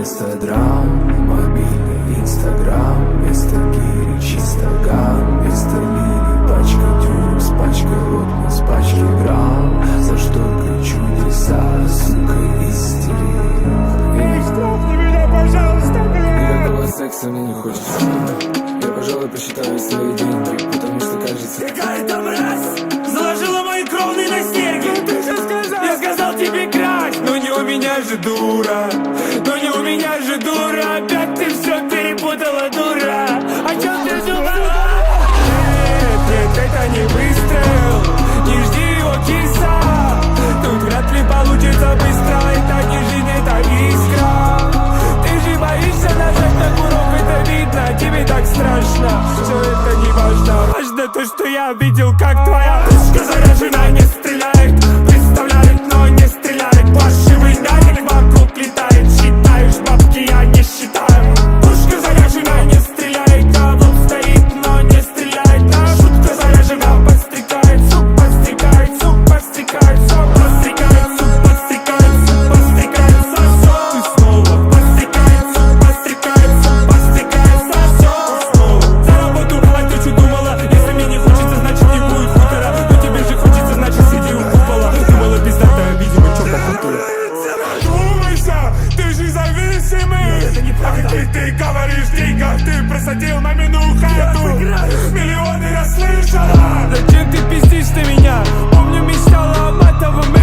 вместо драм Мобильный инстаграм Вместо гири чисто гам Вместо лили пачка дюрекс Пачка ротман с пачки грамм. За шторкой чудеса, сука, истерия. Штрафни меня, пожалуйста, блядь! Никакого секса мне не хочется. Я, пожалуй, посчитаю свои деньги Потому что кажется Какая-то мразь же дура Но не у меня же дура. Опять ты все перепутала, дура. О чем ты думала? Нет, нет, это не выстрел. Не жди его киса. Тут вряд ли получится быстро Это не жизнь, это искра. Ты же боишься нажать на курок Это видно, тебе так страшно. Все это не важно Важно то, что я видел, как твоя Это неправда Ты, говоришь деньгах, ты просадил мамину хату Миллионы расслышала Зачем ты пиздишь на меня? Помню, мечтала о матовом